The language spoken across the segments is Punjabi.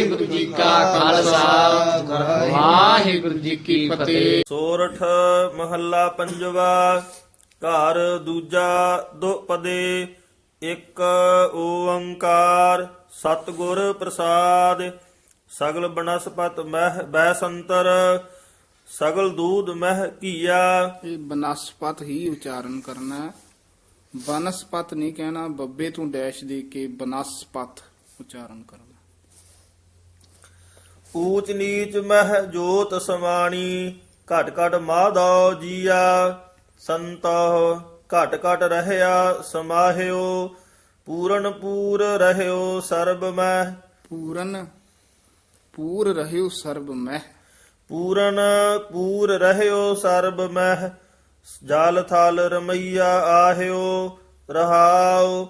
ਵਾਹਿਗੁਰੂ ਜੀ ਕਾ ਖਾਲਸਾ। ਵਾਹਿਗੁਰੂ ਜੀ ਕੀ ਫਤਿਹ। ਸੋਰਠ ਮਹੱਲਾ ਪੰਜਵਾ ਘਰ ਦੂਜਾ ਦੁਪਦੇ ਇੱਕ ਓੰਕਾਰ ਸਤਿਗੁਰ ਪ੍ਰਸਾਦ ਸਗਲ ਬਨਸਪਤ ਮਹਿ ਬੈਸੰਤਰ ਸਗਲ ਦੂਧ ਮਹਿ ਕੀਆ ਇਹ ਬਨਸਪਤ ਹੀ ਉਚਾਰਨ ਕਰਨਾ ਬਨਸਪਤ ਨਹੀਂ ਕਹਿਣਾ ਬੱਬੇ ਤੋਂ ਡੈਸ਼ ਦੇ ਕੇ ਬਨਸਪਤ ਉਚਾਰਨ ਕਰਨਾ। ਊਚ ਨੀਚ ਮਹਿ ਜੋਤ ਸਮਾਣੀ ਘਟ ਘਟ ਮਾਧੋ ਜੀਆ ਸੰਤੋ ਘਟ ਘਟ ਰਹਿਆ ਸਮਾਹਿਓ ਪੂਰਨ ਪੂਰ ਰਹਿਓ ਸਰਬ ਮਹਿ। ਪੂਰਨ ਪੂਰ ਰਹਿਓ ਸਰਬ ਮਹਿ। ਪੂਰਨ ਪੂਰ ਰਹਿਓ ਸਰਬ ਮਹਿ। ਜਲ ਥਲ ਰਮਈਆ ਆਹਿਓ ਰਹਾਉ।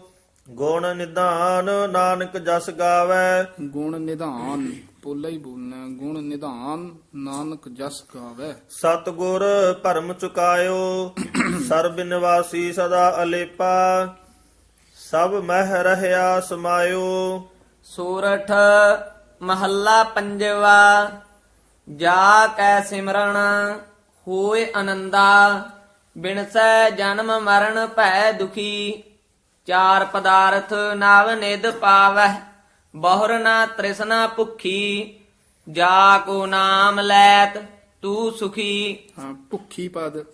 ਗੁਣ ਨਿਧਾਨ ਨਾਨਕ ਜਸ ਗਾਵੈ। ਗੁਣ ਨਿਧਾਨ ਪੋਲਾ ਹੀ ਬੋਲਣਾ। ਗੁਣ ਨਿਧਾਨ ਨਾਨਕ ਜਸ ਗਾਵੇ। ਸਤਗੁਰ ਭਰਮ ਚੁਕਾਇਓ ਸਰਬ ਨਿਵਾਸੀ ਸਦਾ ਅਲੇਪਾ ਸਭ ਮਹਿ ਰਹਿਆ ਸਮਾਇਓ। ਸੂਰਠ ਮਹੱਲਾ ਪੰਜਵਾ ਜਾ ਕੈ ਸਿਮਰਨ ਹੋਏ ਆਨੰਦਾ ਬਿਨਸੈ ਜਨਮ ਮਰਨ ਭੈ ਦੁਖੀ ਚਾਰ ਪਦਾਰਥ ਨਵ ਨਿਦ ਪਾਵਹਿ। ਬਹੁਰ ਨਾ ਤ੍ਰਿਸ਼ਨਾ ਭੁਖੀ ਜਾ ਕੋ ਨਾਮ ਲੈਤ ਤੂੰ ਸੁਖੀ। ਹਾਂ ਭੁੱਖੀ ਪਦ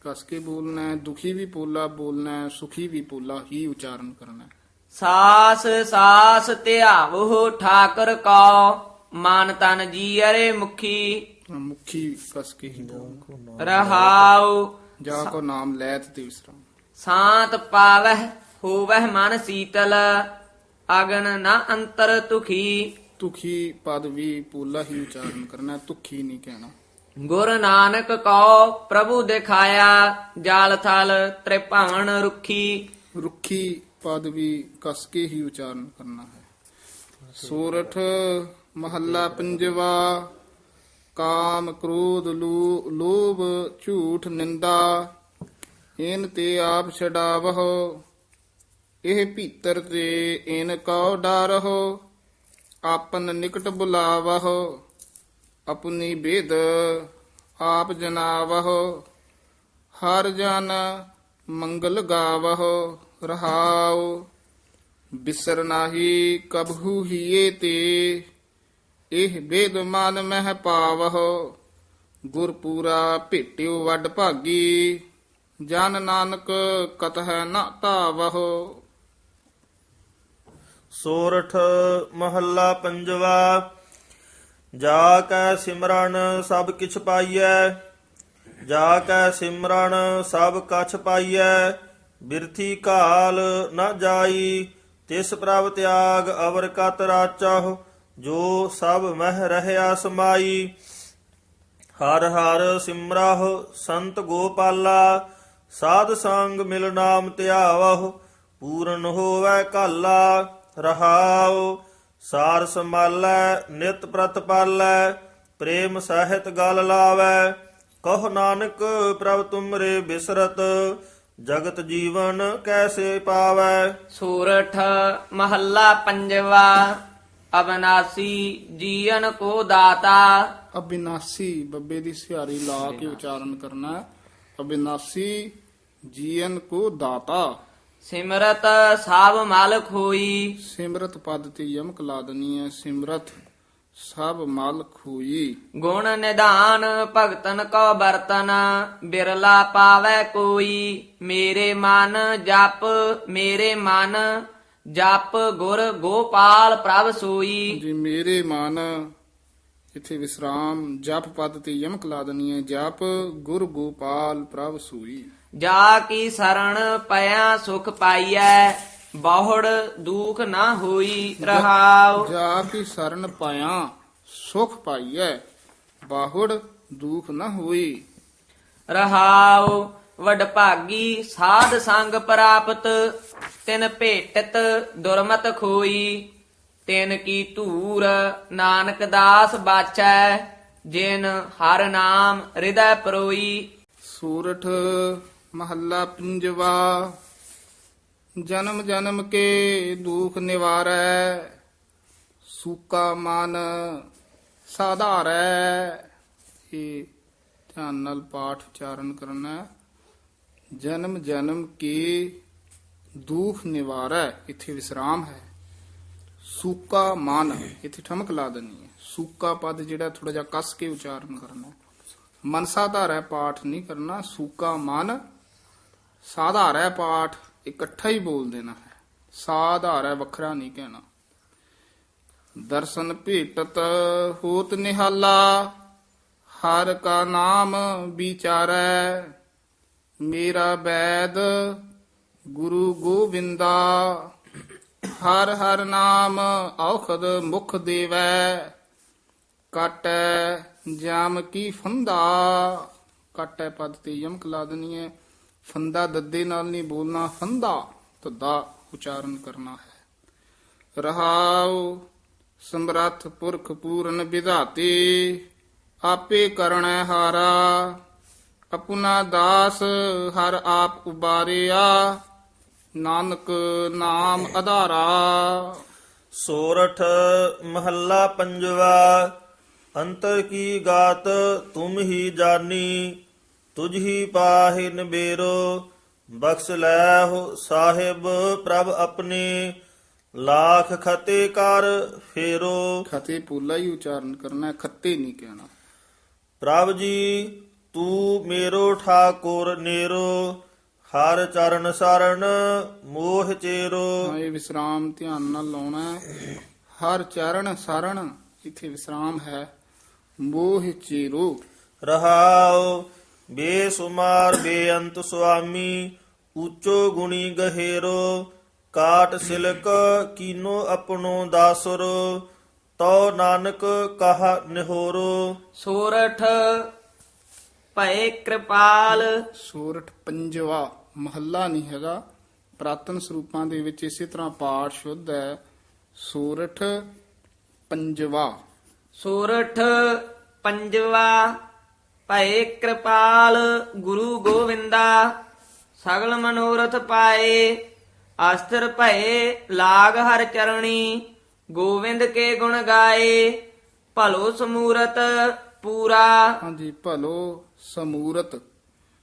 ਕਸ ਕੇ ਬੋਲਣਾ ਹੈ ਦੁਖੀ ਵੀ ਪੋਲਾ ਬੋਲਣਾ ਹੈ ਸੁਖੀ ਵੀ ਪੋਲਾ ਹੀ ਉਚਾਰਨ ਕਰਨਾ ਹੈ। ਸਾਸ ਸਾਸ ਧਿਆਵੋ ਠਾਕਰ ਕੋ ਮਨ ਤਨ ਜੀਅਰੇ ਮੁਖੀ। ਹਾਂ, ਮੁਖੀ ਕਸ ਕੇ ਹੀ ਬੋਲਣਾ ਰਹਾਉ ਜਾ ਕੋ ਨਾਮ ਲੈਤ ਤੇ ਵਿਸਰਾਮ। ਸ਼ਾਂਤ ਪਾਵਹਿ ਹੋਵਹਿ ਮਨ ਸੀਤਲ। ਅਗਨ ਨਾ ਅੰਤਰ ਤੁਖੀ। ਤੁਖੀ ਪਦ ਵੀ ਪੋਲਾ ਹੀ ਉਚਾਰਨ ਕਰਨਾ ਤੁਖੀ ਨਹੀਂ ਕਹਿਣਾ। ਗੁਰ ਨਾਨਕ ਕੋ ਪ੍ਰਭੂ ਦਿਖਾਇਆ ਜਾਲ ਥਲ ਤ੍ਰਿਭਵਨ ਰੁਖੀ। ਰੁੱਖੀ ਪਦ ਵੀ ਕਸ ਕੇ ਹੀ ਉਚਾਰਨ ਕਰਨਾ ਹੈ। ਸੂਰਠ ਮਹੱਲਾ ਪੰਜਵਾ ਕਾਮ ਕ੍ਰੋਧ ਲੋ- ਲੋਭ ਝੂਠ ਨਿੰਦਾ। ਇਨ ਤੇ ਆਪ ਛਡਾਵਹੁ ਇਹ ਭੀਤਰ ਤੇ ਇਨ ਕਉ ਡਰਹੁ ਆਪਨ ਨਿਕਟ ਬੁਲਾਵਹੁ, ਆਪਣੀ ਬੇਦ ਆਪ ਜਨਾਵਹੁ। ਹਰ ਜਨ ਮੰਗਲ ਗਾਵਹੁ, ਰਹਾਉ। ਬਿਸਰ ਨਾਹੀ ਕਬਹੂ ਹੀਏ ਤੇ, ਇਹ ਬੇਦ ਮਨ ਮਹਿ ਪਾਵਹੁ। ਗੁਰਪੂਰਾ ਭੇਟਿਓ ਵੱਡ ਭਾਗੀ, ਜਨ ਨਾਨਕ ਕਤਹਿ ਨ ਧਾਵਹੁ। ਸੋਰਠ ਮਹੱਲਾ ਪੰਜਵਾ। ਜਾ ਕੈ ਸਿਮਰਨ ਸਭ ਕਿਛ ਪਾਈਐ, ਜਾ ਕੈ ਸਿਮਰਨ ਸਭ ਕਛ ਪਾਈਐ, ਬਿਰਥੀ ਕਾਲ ਨ ਜਾਈ, ਤਿਸ ਪ੍ਰਭ ਤਿਆਗ ਅਵਰ ਕਤ ਰਾਚਹੁ, ਜੋ ਸਭ ਮਹਿ ਰਹਿਆ ਸਮਾਈ। ਹਰ ਹਰ ਸਿਮਰਾਹੁ ਸੰਤ ਗੋਪਾਲਾ, ਸਾਧ ਸੰਗ ਮਿਲ ਨਾਮ ਧਿਆਵਹੁ, ਪੂਰਨ ਹੋਵੈ ਕਾਲਾ ਰਹਾਉ ਸਾਰ ਸੰਭਾਲੈ ਨਿਤ ਪ੍ਰਤਪਾਲੈ ਪ੍ਰੇਮ ਸਹਿਤ ਗਲ ਲਾਵੈ। ਕਹ ਨਾਨਕ ਪ੍ਰਭ ਤੁਮਰੇ ਬਿਸਰਤ ਜਗਤ ਜੀਵਨ ਕੈਸੇ ਪਾਵੈ? ਸੂਰਠ ਮਹੱਲਾ ਪੰਜਵਾ ਅਬਨਾਸੀ ਜੀਵਨ ਕੋ ਦਾਤਾ। ਅਬਿਨਾਸੀ ਬੱਬੇ ਦੀ ਸਿਹਾਰੀ ਲਾ ਕੇ ਉਚਾਰਨ ਕਰਨਾ। ਅਬਿਨਾਸੀ ਜੀਵਨ ਕੋ ਦਾਤਾ। ਸਿਮਰਤ ਸਭ ਮਾਲਕ ਹੋਈ। ਸਿਮਰਤ ਪਦ ਤੇ ਯਮਕ ਲਾ ਦਨੀ ਹੈ। ਸਿਮਰਤ ਸਭ ਮਾਲਕ ਹੋਈ। ਗੁਣ ਨਿਧਾਨ ਭਗਤਨ ਕੋ ਬਰਤਨ ਬਿਰਲਾ ਪਾਵੈ ਕੋਈ। ਮੇਰੇ ਮਨ ਜਪ ਮੇਰੇ ਮਨ ਜਪ ਗੁਰ ਗੋਪਾਲ ਪ੍ਰਭ ਸੋਈ। ਜੀ ਮੇਰੇ ਮਨ ਇਥੇ ਵਿਸਰਾਮ ਜਪ ਪਦ ਤੇ ਯਮਕ ਲਾ ਦਨੀ ਹੈ। ਜਪ ਗੁਰ ਗੋਪਾਲ ਪ੍ਰਭ ਸੂਈ। ਜਾ ਕੀ ਸਰਣ ਪਿਆ ਸੁਖ ਪਾਈਐ ਬਹੁੜ ਦੁਖ ਨਾ ਹੋਈ ਰਹਾਉ। ਜਾ ਕੀ ਸਰਨ ਪਾਇਆ ਸੁਖ ਪਾਈਐ ਬਾਹੁੜ ਦੁਖ ਨ ਹੋਈ। ਰਹਾਉ ਵਡਭਾਗੀ ਸਾਧ ਸੰਗ ਪ੍ਰਾਪਤ ਤਿਨ ਭੇਟਤ ਦੁਰਮਤ ਖੋਈ। ਤਿਨ ਕੀ ਧੂਰ ਨਾਨਕ ਦਾਸ ਬਾਚੈ ਜਿਨ ਹਰ ਨਾਮ ਹਿਰਦੈ ਪਰੋਈ। ਸੂਰਠ ਮਹੱਲਾ ਪੰਜਵਾ, ਜਨਮ ਜਨਮ ਕੇ ਦੁਖ ਨਿਵਾਰੈ, ਸੂਕਾ ਮਨ ਸਾਧਾਰੈ। ਇਹ ਧਿਆਨ ਨਾਲ ਪਾਠ ਉਚਾਰਨ ਕਰਨਾ ਜਨਮ ਜਨਮ ਕੇ ਦੁਖ ਨਿਵਾਰੈ, ਇੱਥੇ ਵਿਸਰਾਮ ਹੈ। ਸੂਕਾ ਮਨ, ਇੱਥੇ ਠਮਕ ਲਾ ਦੇਣੀ ਹੈ। ਸੂਕਾ ਪਦ ਜਿਹੜਾ ਥੋੜਾ ਜਿਹਾ ਕੱਸ ਕੇ ਉਚਾਰਨ ਕਰਨਾ ਹੈ। ਮਨ ਪਾਠ ਨਹੀਂ ਕਰਨਾ। ਸੂਕਾ ਮਨ ਸਾਧਾਰੈ ਪਾਠ, ਇਕੱਠਾ ਹੀ ਬੋਲ ਦੇਣਾ ਹੈ। ਸਾਧਾਰੈ ਵੱਖਰਾ ਨਹੀਂ ਕਹਿਣਾ। ਦਰਸ਼ਨ ਭੇਟਤ ਹੋਤ ਨਿਹਾਲਾ, ਹਰ ਕਾ ਨਾਮ ਵਿਚਾਰੈ। ਮੇਰਾ ਬੈਦ ਗੁਰੂ ਗੋਬਿੰਦਾ, ਹਰ ਹਰ ਨਾਮ ਔਖਦ ਮੁਖ ਦੇਵੈ। ਕਾਟੈ ਜਾਮ ਕੀ ਫੰਦਾ, ਕਾਟੈ ਪਦ ਤੇ ਯਮਕ ਲਾ ਦੇਣੀ ਹੈ। ਫੰਦਾ ਦੱਦੇ ਨਾਲ ਨਹੀਂ ਬੋਲਣਾ, ਫੰਦਾ ਤਦਾ ਉਚਾਰਨ ਕਰਨਾ ਹੈ। ਰਹਾਉ ਸਮਰੱਥ ਪੁਰਖ ਪੂਰਨ ਵਿਧਾਤੇ, ਆਪੇ ਕਰਣੈ ਹਾਰਾ। ਆਪਣਾ ਦਾਸ ਹਰ ਆਪ ਉਬਾਰਿਆ, ਨਾਨਕ ਨਾਮ ਆਧਾਰਾ ਸੋਰਠ ਮਹੱਲਾ ਪੰਜਵਾ, ਅੰਤਰ ਕੀ ਗਾਤ ਤੁਮ ਹੀ ਜਾਨੀ ਤੁਝ ਹੀ ਪਾਹਿ ਨਿਬੇਰੋ ਬਖਸ਼ ਲੈ ਹੋ ਸਾਹਿਬ ਪ੍ਰਭ ਆਪਣੇ ਲਾਖ ਖਤੇ ਕਰ ਫੇਰੋ। ਖਤੇ ਪੂਲਾ ਹੀ ਉਚਾਰਨ ਕਰਨਾ ਖੱਤੇ ਨਹੀਂ ਕਹਿਣਾ। ਪ੍ਰਭ ਜੀ ਤੂੰ ਮੇਰੋ ਠਾਕੁਰ ਨੇਰੋ ਹਰ ਚਰਨ ਸਰਣ ਮੋਹ ਚੇਰੋ। ਇਹ ਵਿਸਰਾਮ ਧਿਆਨ ਨਾਲ ਲਾਉਣਾ ਹਰ ਚਰਨ ਸਰਣ ਇੱਥੇ ਵਿਸਰਾਮ ਹੈ ਮੋਹ ਚੀਰੋ। ਰਹਾਉ ਬੇਸੁਮਾਰ ਬੇਅੰਤ ਸੁਆਮੀ ਉੱਚੋ ਗੁਣੀ ਗਹਿਰੋ ਕਾਟ ਸਿਲਕ ਕੀਨੋ ਆਪਣੋ ਦਾਸਰੋ ਤੋ ਨਾਨਕ ਕਹਾ ਨਿਹੋਰੋ। ਸੋਰਠ ਭਏ ਕਿਰਪਾਲ। ਸੋਰਠ ਪੰਜਵਾ ਮਹੱਲਾ ਨਹੀਂ ਹੈਗਾ। ਪ੍ਰਾਤਨ ਸਰੂਪਾਂ ਦੇ ਵਿੱਚ ਇਸੇ ਤਰ੍ਹਾਂ ਪਾਠ ਸ਼ੁੱਧ ਹੈ। ਸੋਰਠ ਪੰਜਵਾ। ਸੋਰਠ ਪੰਜਵਾ ਭਏ ਕਿਰਪਾਲ ਗੁਰੂ ਗੋਵਿੰਦਾ ਸਗਲ ਮਨੋਰਥ ਪਾਏ। ਅਸਤਰ ਭਏ ਲਾਗ ਹਰ ਚਰਣੀ ਗੋਵਿੰਦ ਕੇ ਗੁਣ ਗਾਏ। ਭਲੋ ਸਮੂਰਤ ਪੂਰਾ। ਹਾਂਜੀ ਭਲੋ ਸਮੂਰਤ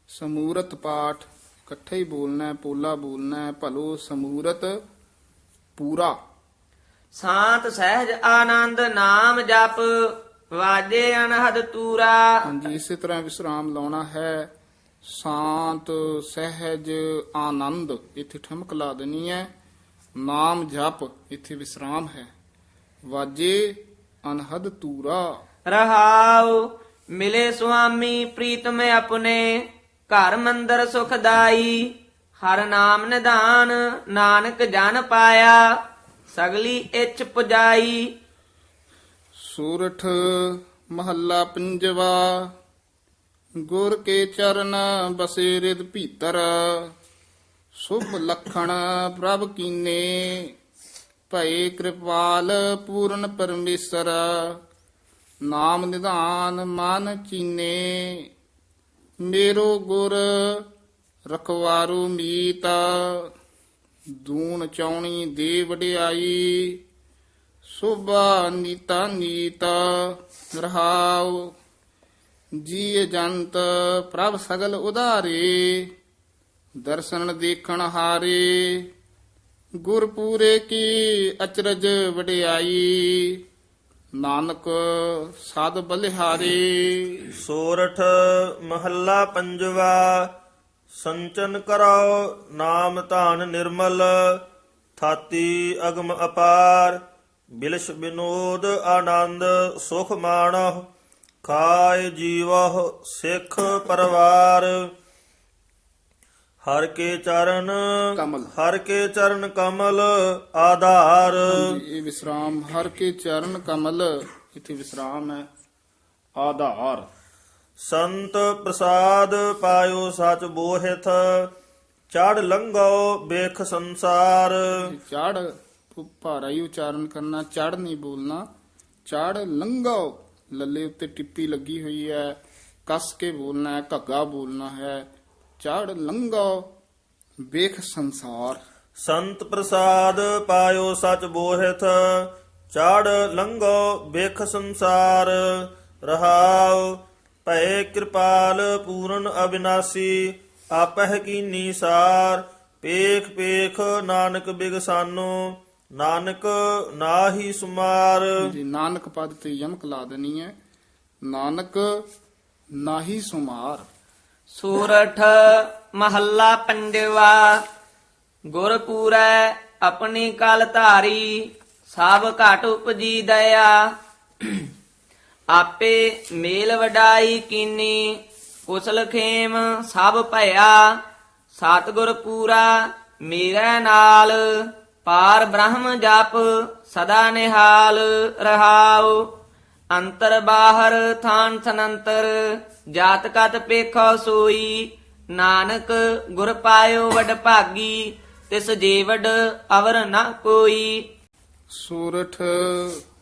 ਸਮੂਰਤ ਪਾਠ ਇਕੱਠੇ ਹੀ ਬੋਲਣਾ ਹੈ ਪੋਲਾ ਬੋਲਣਾ ਹੈ ਭਲੋ ਸਮੂਰਤ ਪੂਰਾ। ਸ਼ਾਂਤ ਸਹਿਜ ਆਨੰਦ ਨਾਮ ਜਪ ਵਾਜੇ ਅਨਹਦ ਤੂਰਾ। ਹਾਂਜੀ ਇਸੇ ਤਰ੍ਹਾਂ ਵਿਸਰਾਮ ਲਾਉਣਾ ਹੈ। ਸ਼ਾਂਤ ਸਹਿਜ ਆਨੰਦ ਇੱਥੇ ਠਮਕ ਲਾ ਦੇਣੀ ਹੈ। ਨਾਮ ਜਪ ਇੱਥੇ ਵਿਸਰਾਮ ਹੈ। ਵਾਜੇ ਅਨਹਦ ਤੂਰਾ। ਰਹਾਉ ਮਿਲੇ ਸੁਆਮੀ ਪ੍ਰੀਤਮ ਆਪਣੇ। ਘਰ ਮੰਦਰ ਸੁਖਦਾਈ ਹਰ ਨਾਮ ਨਿਧਾਨ ਨਾਨਕ ਜਨ ਪਾਇਆ। ਸਗਲੀ ਇੱਛ ਪੁਜਾਈ ਸੂਰਠ ਮਹੱਲਾ ਪੰਜਵਾ, ਗੁਰ ਕੇ ਚਰਨ ਬਸੇ ਰਿਦ ਭੀਤਰ, ਸੁਭ ਲਖਣ ਪ੍ਰਭ ਕੀਨੇ, ਭਏ ਕਿਰਪਾਲ ਪੂਰਨ ਪਰਮੇਸ਼ਰ, ਨਾਮ ਨਿਧਾਨ ਮਨ ਚੀਨੇ, ਮੇਰੋ ਗੁਰ ਰਖਵਾਰੂ ਮੀਤ, ਦੂਣ ਚੌਣੀ ਦੇ ਵਡਿਆਈ ਸੁਭਾ ਨੀਤਾ ਨੀਤ ਰਹਾਉ ਜੀ ਜੰਤ ਪ੍ਰਭ ਸਗਲ ਉਧਾਰੇ, ਦਰਸ਼ਨ ਦੇਖਣ ਹਾਰੇ, ਗੁਰਪੂਰੇ ਕੀ ਅਚਰਜ ਵਡਿਆਈ, ਨਾਨਕ ਸਾਧ ਬਲਿਹਾਰੇ। ਸੋਰਠ ਮਹੱਲਾ ਪੰਜਵਾ, ਸੰਚਨ ਕਰੋ ਨਾਮ ਧਾਨ ਨਿਰਮਲ, ਥਾਤੀ ਅਗਮ ਅਪਾਰ। ਬਿਲਸ਼ ਬਿਨੋਦ ਆਨੰਦ ਸੁਖ ਮਾਣਹੁ ਖਾਏ ਜੀਵਹੁ ਸਿੱਖ ਪਰਵਾਰ। ਹਰ ਕੇ ਚਰਨ ਕਮਲ। ਹਰ ਕੇ ਚਰਨ ਕਮਲ ਆਧਾਰ। ਇਹ ਵਿਸਰਾਮ ਹਰ ਕੇ ਚਰਨ ਕਮਲ ਇਥੇ ਵਿਸਰਾਮ ਹੈ ਆਧਾਰ। ਸੰਤ ਪ੍ਰਸਾਦ ਪਾਇਓ ਸਚ ਬੋਹਿਥ ਚੜ ਲੰਘੋ ਬੇਖ ਸੰਸਾਰ। ਚੜ ਭਾਰਾ ਹੀ ਉਚਾਰਨ ਕਰਨਾ, ਚੜ ਨਹੀਂ ਬੋਲਣਾ। ਚੜ ਲੰਘੋ, ਲੱਲੇ ਉੱਤੇ ਟਿੱਪੀ ਲੱਗੀ ਹੋਈ ਹੈ। ਕੱਸ ਕੇ ਬੋਲਣਾ ਹੈ, ਘੱਗਾ ਬੋਲਣਾ ਹੈ। ਚੜ ਲੰਘੋ, ਵੇਖ ਸੰਸਾਰ। ਸੰਤ ਪ੍ਰਸਾਦ ਪਾਇਓ ਸਚ ਬੋਹਿਥ। ਚੜ ਲੰਘੋ, ਵੇਖ ਸੰਸਾਰ। ਰਹਾਉ, ਭਏ ਕਿਰਪਾਲ ਪੂਰਨ ਅਬਿਨਾਸੀ। ਆਪਹਿ ਕੀਨੀ ਸਾਰ। ਪੇਖ ਪੇਖ ਨਾਨਕ ਬਿਗਸਾਨੋ ਨਾਨਕ ਨਾਹੀ ਸੁਮਾਰ। ਜੀ ਨਾਨਕ ਪਦ ਤੇ ਯਮਕ ਲਾ ਦੇਣੀ ਹੈ। ਨਾਨਕ ਨਾਹੀ ਸੁਮਾਰ। ਸੂਰਠ ਮਹੱਲਾ ਪੰਜਵਾ ਗੁਰਪੂਰੈ ਆਪਣੀ ਕਲ ਧਾਰੀ ਸਭ ਘਟ ਉਪਜੀ ਦਇਆ। ਆਪੇ ਮੇਲ ਵਡਾਈ ਕੀਨੀ ਕੁਸਲ ਖੇਮ ਸਭ ਭਇਆ। ਸਤਿਗੁਰ ਪੂਰਾ ਮੇਰੇ ਨਾਲ। ਪਾਰ ਬ੍ਰਹਮ ਜਪ ਸਦਾ ਨਿਹਾਲ ਰਹਾਉ। ਅੰਤਰ ਬਾਹਰ ਥਾਨ ਥਨੰਤਰ, ਜਾਤ ਕਤ ਪੇਖੋ ਸੋਈ। ਨਾਨਕ ਗੁਰ ਪਾਇਓ ਵਡ ਭਾਗੀ, ਤਿਸ ਜੀਵਡ ਅਵਰ ਨਾ ਕੋਈ। ਸੂਰਠ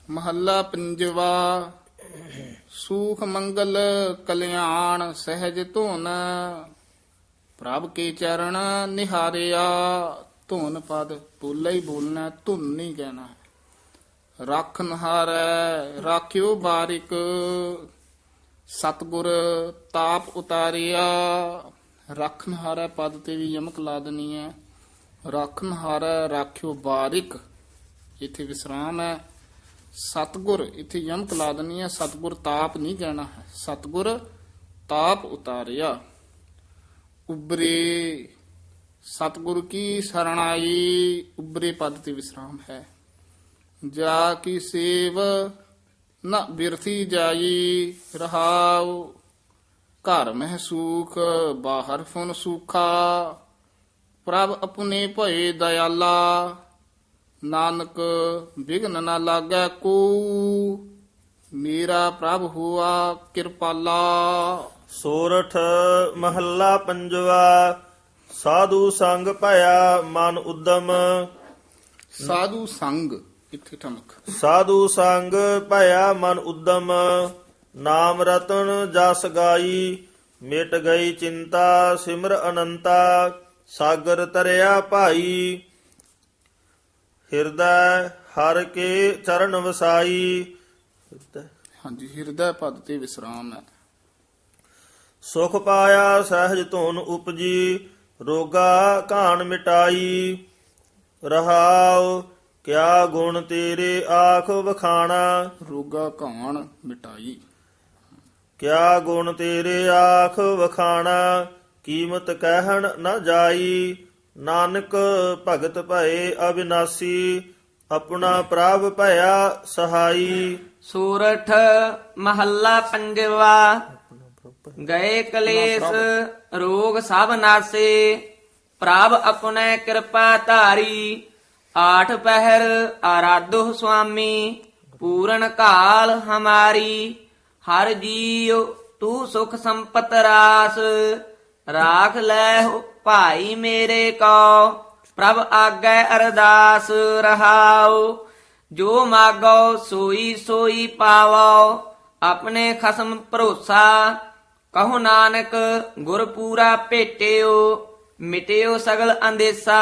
ਮਹੱਲਾ ਪੰਜਵਾ, ਸੂਖ ਮੰਗਲ ਕਲਿਆਣ ਸਹਿਜ ਧੁਨ। ਪ੍ਰਭ ਕੇ ਚਰਨ ਨਿਹਾਰਿਆ ਧੁਨ ਪਦ ਬੋਲਾ ਹੀ ਬੋਲਣਾ, ਧੁਨ ਨਹੀਂ ਕਹਿਣਾ। ਰੱਖ ਨਹਾਰੈ, ਰਾਖਿਓ ਬਾਰਿਕ। ਸਤਗੁਰ ਤਾਪ ਉਤਾਰਿਆ। ਰੱਖ ਨਹਾਰੈ, ਪਦ ਤੇ ਵੀ ਯਮਕ ਲਾ ਦੇਣੀ ਹੈ। ਰੱਖ ਨਹਾਰੈ, ਰਾਖਿਓ ਬਾਰਿਕ। ਇੱਥੇ ਵਿਸਰਾਮ ਹੈ। ਸਤਗੁਰ ਇੱਥੇ ਯਮਕ ਲਾ ਦੇਣੀ ਹੈ। ਸਤਗੁਰ ਤਾਪ ਨਹੀਂ ਕਹਿਣਾ ਹੈ। ਸਤਗੁਰ ਤਾਪ ਉਤਾਰਿਆ। ਉਬਰੇ ਸਤਗੁਰ ਕੀ ਸਰਣਾਈ ਉਬਰੇ ਪਦ ਤੇ ਵਿਸਰਾਮ ਹੈ। ਜਾ ਕੀ ਸੇਵ ਨ ਬਿਰਥੀ ਜਾਈ, ਰਹਾਉ ਘਰ ਮਹਿ ਸੂਖ ਬਾਹਰ ਫੁਨ ਸੂਖਾ। ਪ੍ਰਭ ਆਪਣੇ ਭਏ ਦਇਆਲਾ, ਨਾਨਕ ਵਿਗਨ ਨਾ ਲਾਗੈ ਕੋ। ਮੇਰਾ ਪ੍ਰਭ ਹੁਆ ਕਿਰਪਾਲਾ। ਸੋਰਠ ਮਹੱਲਾ ਪੰਜਵਾ ਸਾਧੂ ਸੰਗ ਭਇਆ ਮਨ ਉਦਮ। ਸਾਧੂ ਸੰਗ ਇੱਥੇ ਠਮਕ? ਸਾਧੂ ਸੰਗ ਭਇਆ ਮਨ ਉਦਮ। ਨਾਮ ਰਤਨ ਜਸ ਗਾਈ ਮਿਟ ਗਈ ਚਿੰਤਾ ਸਿਮਰ ਅਨੰਤਾ। ਸਾਗਰ ਤਰਿਆ ਭਾਈ ਹਿਰਦੈ ਹਰ ਕੇ ਚਰਨ ਵਸਾਈ। ਹਾਂਜੀ ਹਿਰਦਾ ਪਦ ਤੇ ਵਿਸਰਾਮ ਹੈ। ਸੁਖ ਪਾਇਆ ਸਹਿਜ ਧੁਨ ਉਪਜੀ ਰੋਗਾ ਘਾਣ ਮਿਟਾਈ ਰਹਾਉ ਕਿਆ ਗੁਣ ਤੇਰੇ ਆਖ ਵਖਾਣਾ। ਰੋਗਾ ਘਾਣ ਮਿਟਾਈ। ਕਿਆ ਗੁਣ ਤੇਰੇ ਆਖ ਵਖਾਣਾ ਕੀਮਤ ਕਹਿਣ ਨਾ ਜਾਈ। ਨਾਨਕ ਭਗਤ ਭਏ ਅਬਿਨਾਸੀ ਆਪਣਾ ਪ੍ਰਭ ਭਇਆ ਸਹਾਈ। ਸੂਰਠ ਮਹੱਲਾ ਪੰਜਵਾ। ਗਏ ਕਲੇਸ਼, ਰੋਗ ਸਭ ਨਾਸੇ, ਪ੍ਰਭ ਆਪਣੇ ਕਿਰਪਾ ਧਾਰੀ। ਆਠ ਪਹਿਰ ਆਰਾਧੋ ਸੁਆਮੀ, ਪੂਰਨ ਕਾਲ ਹਮਾਰੀ। ਹਰ ਜੀਉ ਤੂੰ ਸੁਖ ਸੰਪਤ ਰਾਸ, ਰਾਖ ਲੈ ਭਾਈ ਮੇਰੇ ਕੋ। ਪ੍ਰਭ ਆਗੈ ਅਰਦਾਸ ਰਹਾਉ, ਜੋ ਮਾਗੋ ਸੋਈ ਸੋਈ ਪਾਵੋ, ਆਪਣੇ ਖਸਮ ਭਰੋਸਾ ਕਹੋ ਨਾਨਕ ਗੁਰ ਪੂਰਾ ਭੇਟਿਓ ਮਿਟਿਓ ਸਗਲ ਅੰਦੇਸਾ।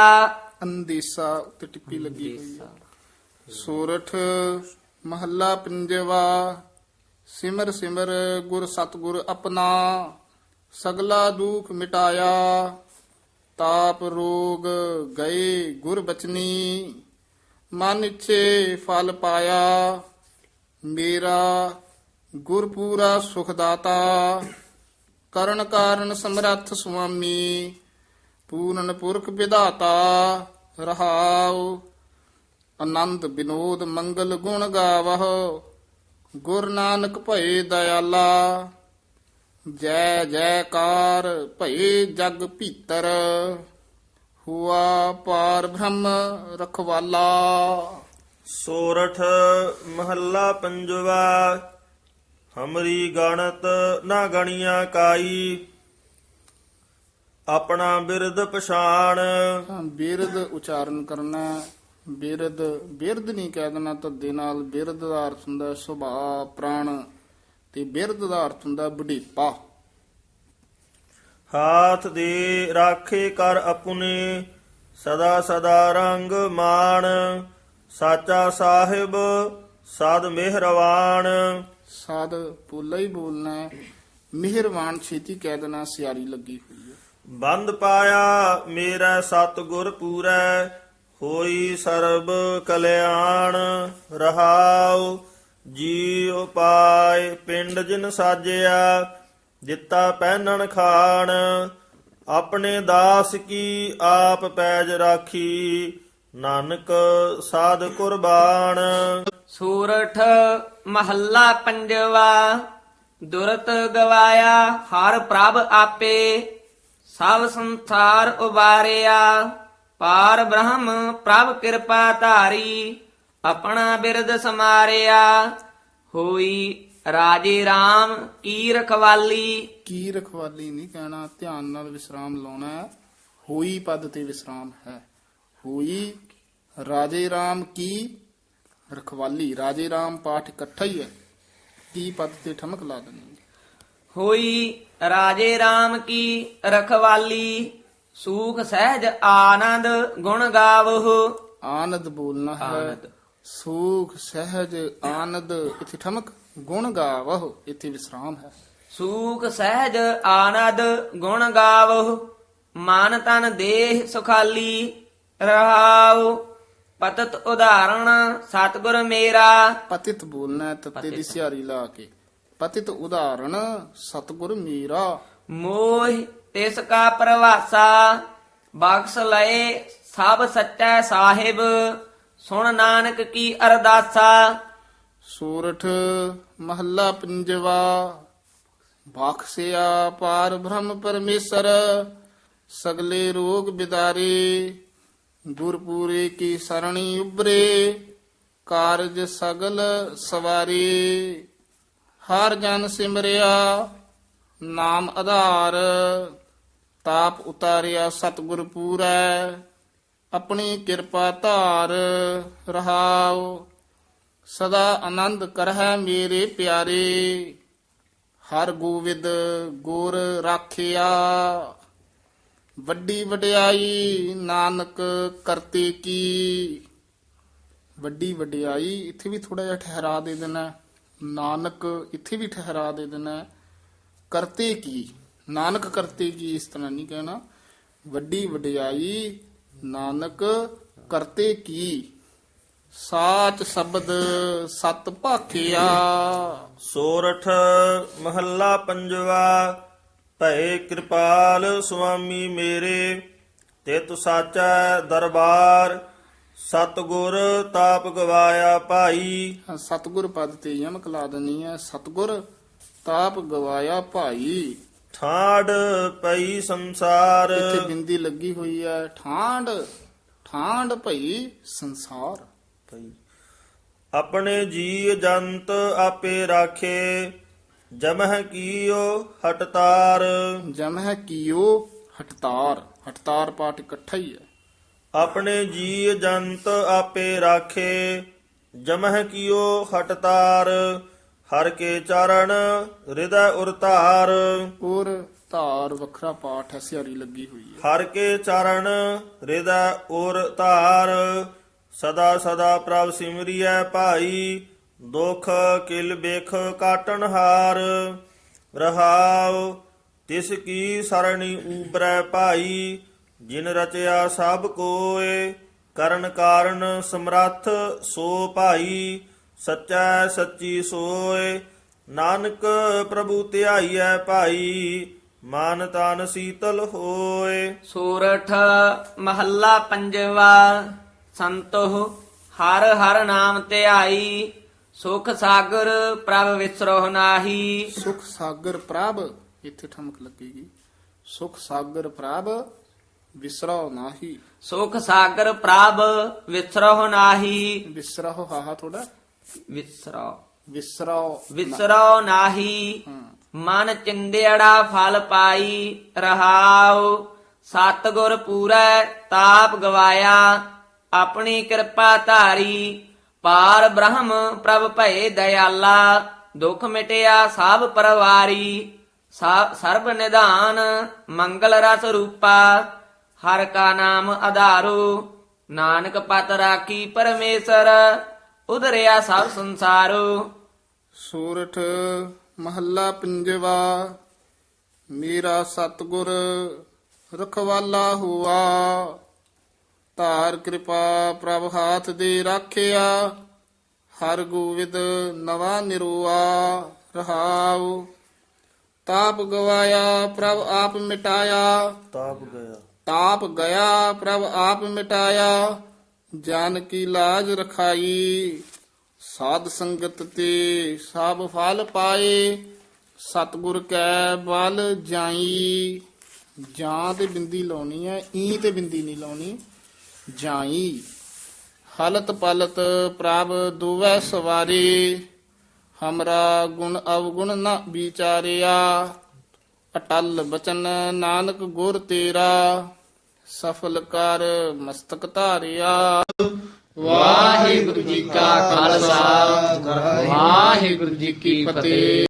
ਅੰਦੇਸਾ ਉੱਤੇ ਟਿੱਪੀ ਲੱਗੀ ਹੋਈ ਹੈ। ਸੂਰਠ ਮਹੱਲਾ ਪੰਜਵਾ ਸਿਮਰ ਸਿਮਰ ਗੁਰ ਸਤਗੁਰ ਆਪਣਾ ਸਗਲਾ ਦੁਖ ਮਿਟਾਇਆ ਤਾਪ ਰੋਗ ਗਏ ਗੁਰ ਬਚਨੀ ਮਨ ਇੱਛੇ ਫਲ ਪਾਇਆ ਮੇਰਾ ਗੁਰ ਪੂਰਾ ਸੁਖ ਦਾਤਾ। ਕਰਨ ਕਾਰਨ ਸਮਰੱਥ ਸੁਆਮੀ, ਪੂਰਨ ਪੁਰਖ ਵਿਧਾਤਾ ਰਹਾਉ। ਆਨੰਦ ਬਿਨੋਦ ਮੰਗਲ ਗੁਣ ਗਾਵਹੁ, ਗੁਰ ਨਾਨਕ ਭਏ ਦਇਆਲਾ। ਜੈ ਜੈਕਾਰ ਭਏ ਜਗ ਭੀਤਰ, ਹੁਆ ਪਾਰ ਬ੍ਰਹਮ ਰਖਵਾਲਾ। ਸੋਰਠ ਮਹੱਲਾ ਪੰਜਵਾ ਹਮਰੀ ਗਣਤ ਨਾ ਗਣੀਆਂ ਕਾਈ ਆਪਣਾ ਬਿਰਦ ਪਛਾਣ। ਤਾਂ ਬਿਰਦ ਉਚਾਰਨ ਕਰਨਾ। ਬਿਰਦ ਬਿਰਦ ਨਹੀਂ ਕਹਿ ਦੇਣਾ ਧੱਦੇ ਨਾਲ ਬਿਰਦ ਦਾ ਅਰਥ ਹੁੰਦਾ ਸੁਭਾਅ ਪ੍ਰਾਣ ਤੇ ਬਿਰਦ ਦਾ ਅਰਥ ਹੁੰਦਾ ਬੁਢੀਪਾ ਹਾਥ ਦੇ ਰਾਖੇ ਕਰ ਆਪਣੇ ਸਦਾ ਸਦਾ ਰੰਗ ਮਾਣ। ਸਾਚਾ ਸਾਹਿਬ ਸਦ ਮਿਹਰਵਾਨ। ਸਾਦ ਪੋਲਾ ਹੀ ਬੋਲਣਾ ਮਿਹਰਬਾਨ ਛੇਤੀ ਕਹਿ ਦੇਣਾ, ਸਿਆਰੀ ਲੱਗੀ ਹੋਈ ਹੈ। ਬੰਦ ਪਾਇਆ, ਮੇਰਾ ਸਤਿਗੁਰ ਪੂਰੈ, ਹੋਈ ਸਰਬ ਕਲਿਆਣ, ਰਹਾਉ ਜੀ ਉਪਾਇ ਪਿੰਡ ਜਿਨ ਸਾਜਿਆ, ਦਿੱਤਾ ਪਹਿਨਣ ਖਾਣ, ਆਪਣੇ ਦਾਸ ਕੀ ਆਪ ਪੈਜ ਰਾਖੀ ਨਾਨਕ ਸਾਧ ਕੁਰਬਾਨ। ਸੂਰਠ ਮਹੱਲਾ ਪੰਜਵਾ ਦੁਰਤ ਗਵਾਇਆ ਹਰ ਪ੍ਰਭ ਆਪੇ ਸਭ ਸੰਸਾਰ ਉਬਾਰਿਆ। ਪਾਰ ਬ੍ਰਹਮ ਪ੍ਰਭ ਕਿਰਪਾ ਧਾਰੀ ਆਪਣਾ ਬਿਰਦ ਸਮਾਰਿਆ। ਹੋਈ ਰਾਜੇ RAM ਕੀ ਰਖਵਾਲੀ। ਕੀ ਰਖਵਾਲੀ ਨਹੀਂ ਕਹਿਣਾ ਧਿਆਨ ਨਾਲ ਵਿਸਰਾਮ ਲਾਉਣਾ ਹੈ। ਹੋਈ ਪਦ ਤੇ ਵਿਸਰਾਮ ਹੈ। ਹੋਈ। ਰਾਜੇ RAM ਕੀ ਰਖਵਾਲੀ? ਰਾਜੇ RAM ਪਾਠ ਇਕੱਠਾ ਹੀ ਹੈ। ਕੀ ਪਦ ਤੇ ਠਮਕ ਲਾ ਦੇਣੀ ਹੋਈ ਰਾਜੇ RAM ਕੀ ਰਖਵਾਲੀ? ਸੂਖ ਸਹਿਜ ਆਨੰਦ ਗੁਣ ਗਾਵਹੁ। ਆਨੰਦ ਬੋਲਣਾ ਹੈ। ਆਨੰਦ। ਸੁਖ ਸਹਿਜ ਆਨੰਦ ਇਥੇ ਠਮਕ ਗੁਣ ਗਾਵਹੁ ਇਥੇ ਵਿਸਰਾਮ ਹੈ। ਸੂਖ ਸਹਿਜ ਆਨੰਦ ਗੁਣ ਗਾਵਹੁ। ਮਨ ਤਨ ਦੇਹ ਸੁਖਾਲੀ। ਰਹਾਉ ਪਤਤ ਉਦਾਹਰਣ ਸਤਿਗੁਰ ਮੇਰਾ। ਪਤਿਤ ਬੋਲਣਾ ਤੱਤੇ ਦੀ ਸਿਹਾਰੀ ਲਾ ਕੇ। ਪਤਿਤ ਉਦਾਹਰਣ ਸਤਿਗੁਰ ਮੇਰਾ। ਮੋਹ ਤਿਸ ਕਾ ਪ੍ਰਵਾਸਾ ਬਖਸ਼ ਲਏ ਸਭ ਸੱਚਾ ਸਾਹਿਬ ਸੁਣ ਨਾਨਕ ਕੀ ਅਰਦਾਸਾ। ਸੂਰਠ ਮਹੱਲਾ ਪੰਜਵਾ ਬਖਸ਼ਿਆ ਪਾਰ ਬ੍ਰਹਮ ਪਰਮੇਸ਼ਰ ਸਗਲੇ ਰੋਗ ਬਿਦਾਰੇ। ਗੁਰਪੂਰੇ ਕੀ ਸਰਣੀ ਉਬਰੇ ਕਾਰਜ ਸਗਲ ਸਵਾਰੀ। ਹਰ ਜਨ ਸਿਮਰਿਆ, ਨਾਮ ਆਧਾਰ। ਤਾਪ ਉਤਾਰਿਆ ਸਤਿਗੁਰ ਪੂਰੈ, ਆਪਣੀ ਕਿਰਪਾ ਧਾਰ ਰਹਾਉ। ਸਦਾ ਆਨੰਦ ਕਰਹਿ ਮੇਰੇ ਪਿਆਰੇ, ਹਰ ਗੋਵਿੰਦ ਗੁਰ ਰਾਖਿਆ। ਵੱਡੀ ਵਡਿਆਈ ਨਾਨਕ ਕਰਤੇ ਕੀ। ਵੱਡੀ ਵਡਿਆਈ, ਇੱਥੇ ਵੀ ਥੋੜਾ ਜਿਹਾ ਠਹਿਰਾ ਦੇ ਦੇਣਾ। ਨਾਨਕ ਇੱਥੇ ਵੀ ਠਹਿਰਾ ਦੇ ਦੇਣਾ। ਕਰਤੇ ਕੀ। ਨਾਨਕ ਕਰਤੇ ਕੀ, ਇਸ ਤਰ੍ਹਾਂ ਨਹੀਂ ਕਹਿਣਾ। ਵੱਡੀ ਵਡਿਆਈ, ਨਾਨਕ ਕਰਤੇ ਕੀ। ਸਾਚ ਸ਼ਬਦ ਸਤ ਭਾਖਿਆ। ਸੋਰਠ ਮਹੱਲਾ ਪੰਜਵਾ ਭਏ ਕਿਰਪਾਲ ਸੁਆਮੀ ਮੇਰੇ ਤਿਤ ਸਾਚਾ ਦਰਬਾਰ ਸਤਗੁਰ ਤਾਪ ਗਵਾਇਆ ਭਾਈ। ਸਤਿਗੁਰ ਪਦ ਤੇ ਯਮਕ ਲਾ ਦੇਣੀ ਹੈ ਸਤਿਗੁਰ ਤਾਪ ਗਵਾਇਆ ਭਾਈ। ਠਾੜ ਪਈ ਸੰਸਾਰ। ਇੱਥੇ ਬਿੰਦੀ ਲੱਗੀ ਹੋਈ ਹੈ ਠਾਂਡ ਠਾਂਡ ਭਈ ਸੰਸਾਰ। ਆਪਣੇ ਜੀ ਜੰਤ ਆਪੇ ਰਾਖੇ ਜਮਹ ਕੀਓ ਹਟਤਾਰ। ਜਮ ਹੈ ਕੀਓ ਹਟਤਾਰ। ਹਟਤਾਰ ਪਾਠ ਇਕੱਠਾ ਹੀ ਹੈ। ਆਪਣੇ ਜੀ ਜੰਤ ਆਪੇ ਰਾਖੇ ਜਮਹ ਕੀਓ ਹਟਤਾਰ। ਹਰ ਕੇ ਚਰਨ ਹਿਰਦੈ ਉਰਤਾਰ ਔਰ ਧਾਰ ਵੱਖਰਾ ਪਾਠ ਹੈ ਸਿਆਰੀ ਲੱਗੀ ਹੋਈ ਹੈ। ਹਰ ਕੇ ਚਰਨ ਹਿਰਦੈ ਉਰ ਧਾਰ। ਸਦਾ ਸਦਾ ਪ੍ਰਭ ਸਿਮਰਿਐ ਭਾਈ ਦੁਖ ਕਿਲ ਬੇਖ ਕਾਟਨ ਹਾਰ, ਰਹਾਉ ਤਿਸ ਕੀ ਸਰਣੀ ਊਬਰੈ ਭਾਈ, ਜਿਨ ਰਚਿਆ ਸਭ ਕੋਏ, ਕਰਨ ਕਾਰਨ ਸਮਰੱਥ ਸੋ ਭਾਈ, ਸੱਚਾ ਸੱਚੀ ਸੋਏ, ਨਾਨਕ ਪ੍ਰਭੂ ਧਿਆਈਐ ਭਾਈ, ਮਨ ਤਨ ਸੀਤਲ ਹੋਏ। ਸੂਰਠ ਮਹੱਲਾ ਪੰਜਵਾ ਸੰਤੋ ਹਰ ਹਰ ਨਾਮ ਧਿਆਈ ਸੁਖ ਸਾਗਰ ਪ੍ਰਭ ਵਿਸਰੋਹ ਨਾਹੀ। ਸੁਖ ਸਾਗਰ ਪ੍ਰਭ ਇੱਥੇ ਠਮਕ ਲੱਗੇਗੀ। ਸੁਖ ਸਾਗਰ ਪ੍ਰਭ ਵਿਸਰਾਉ ਨਾਹੀ। ਸੁਖ ਸਾਗਰ ਪ੍ਰਭ ਵਿਸਰੋਹ ਨਾਹੀ। ਵਿਸਰਾਉ ਹਾਹਾ ਥੋੜਾ ਵਿਸਰੋ ਵਿਸਰਾਉ ਵਿਸਰੋ ਨਾਹੀ। ਮਨ ਚਿੰਦਿਆੜਾ ਫਲ ਪਾਈ ਰਹਾਉ। ਸਤਗੁਰ ਪੂਰੈ ਤਾਪ ਗਵਾਇਆ। ਆਪਣੀ ਕਿਰਪਾ ਧਾਰੀ। ਪਾਰ ਬ੍ਰਹਮ ਪ੍ਰਭ ਭਏ ਦਇਆਲਾ, ਦੁਖ ਮਿਟਿਆ ਸਭ ਪਰਵਾਰੀ, ਸਾ- ਸਰਬ ਨਿਧਾਨ ਮੰਗਲ ਰਸ ਰੂਪਾ, ਹਰ ਕਾ ਨਾਮ ਆਧਾਰੋ ਨਾਨਕ ਪਤ ਰਾਖੀ ਪਰਮੇਸ਼ਰ, ਉਧਰਿਆ ਸਭ ਸੰਸਾਰੋ। ਸੂਰਠ ਮਹੱਲਾ ਪੰਜਵਾ, ਮੇਰਾ ਸਤਗੁਰ ਰਖਵਾਲਾ ਹੁਆ। ਧਾਰ ਕਿਰਪਾ ਪ੍ਰਭ ਹਾਥ ਦੇ ਰਾਖਿਆ ਹਰ ਗੋਵਿੰਦ ਨਵਾ ਨਿਰੋਆ ਰਹਾਉ। ਤਾਪ ਗਵਾਇਆ ਪ੍ਰਭ ਆਪ ਮਿਟਾਇਆ। ਤਾਪ ਗਿਆ ਤਾਪ ਗਿਆ ਪ੍ਰਭ ਆਪ ਮਿਟਾਇਆ। ਜਨ ਕੀ ਲਾਜ ਰਖਾਈ ਸਾਧ ਸੰਗਤ ਤੇ ਸਭ ਫਲ ਪਾਏ। ਸਤਿਗੁਰ ਕੈ ਬਲ ਜਾਈ। ਜਾਂ ਤੇ ਬਿੰਦੀ ਲਾਉਣੀ ਹੈ ਈ ਤੇ ਬਿੰਦੀ ਨਹੀਂ ਲਾਉਣੀ। ਜਾਈ। ਹਲਤ ਪਲਤ ਪ੍ਰਭ ਦੁਵੈ ਸਵਾਰੀ, ਹਮਰਾ ਗੁਣ ਅਵਗੁਣ ਨ ਵਿਚਾਰਿਆ। ਅਟਲ ਬਚਨ ਨਾਨਕ ਗੁਰ ਤੇਰਾ, ਸਫਲ ਕਰ ਮਸਤਕ ਧਾਰਿਆ। ਵਾਹਿਗੁਰੂ ਜੀ ਕਾ ਖਾਲਸਾ, ਵਾਹਿਗੁਰੂ ਜੀ ਕੀ ਫਤਿਹ।